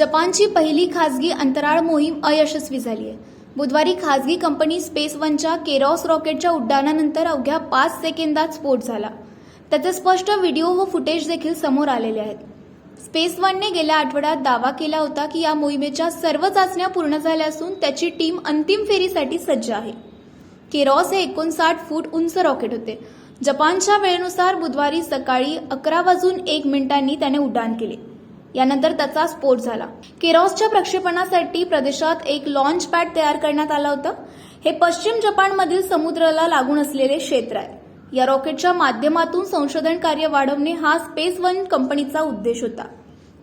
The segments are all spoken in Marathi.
जपानची पहिली खासगी अंतराळ मोहीम अयशस्वी झाली आहे. बुधवारी खासगी कंपनी स्पेस वनच्या केरॉस रॉकेटच्या उड्डाणानंतर अवघ्या पाच सेकंदात स्फोट झाला. त्याचे स्पष्ट व्हिडिओ व फुटेज देखील समोर आलेले आहेत. स्पेस वनने गेल्या आठवड्यात दावा केला होता की या मोहिमेच्या सर्व चाचण्या पूर्ण झाल्या असून त्याची टीम अंतिम फेरीसाठी सज्ज आहे. केरॉस हे एकोणसाठ फूट उंच रॉकेट होते. जपानच्या वेळेनुसार बुधवारी सकाळी अकरा वाजून एक मिनिटांनी त्याने उड्डाण केले. यानंतर त्याचा स्फोट झाला. केरॉसच्या प्रक्षेपणासाठी प्रदेशात एक लॉन्च पॅड तयार करण्यात आलं होतं. हे पश्चिम जपानमधील समुद्राला लागून असलेले क्षेत्र आहे. या रॉकेटच्या माध्यमातून संशोधन कार्य वाढवणे हा स्पेस वन कंपनीचा उद्देश होता.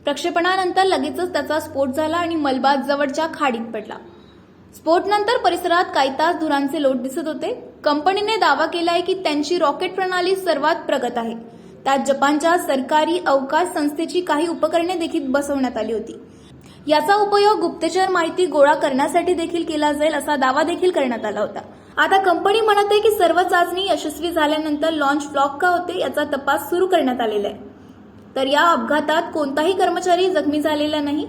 प्रक्षेपणानंतर लगेचच त्याचा स्फोट झाला आणि मलबाद जवळच्या खाडीत पडला. स्फोटनंतर परिसरात काही तास धुरांचे लोट दिसत होते. कंपनीने दावा केला आहे की त्यांची रॉकेट प्रणाली सर्वात प्रगत आहे. त्यात जपानच्या सरकारी अवकाश संस्थेची काही उपकरणे देखील बसवण्यात आली होती. याचा उपयोग गुप्तचर माहिती गोळा करण्यासाठी देखील केला जाईल असा दावा देखील करण्यात आला होता. आता कंपनी म्हणत आहे की सर्व चाचणी यशस्वी झाल्यानंतर लॉन्च फ्लॉप का होते याचा तपास सुरू करण्यात आलेला आहे. तर या अपघातात कोणताही कर्मचारी जखमी झालेला नाही.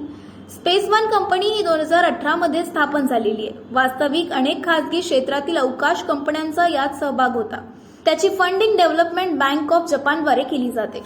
स्पेस वन कंपनी ही दोन हजार अठरा मध्ये स्थापन झालेली आहे. वास्तविक अनेक खासगी क्षेत्रातील अवकाश कंपन्यांचा यात सहभाग होता. त्याची फंडिंग डेव्हलपमेंट बँक ऑफ जपानद्वारे केली जाते.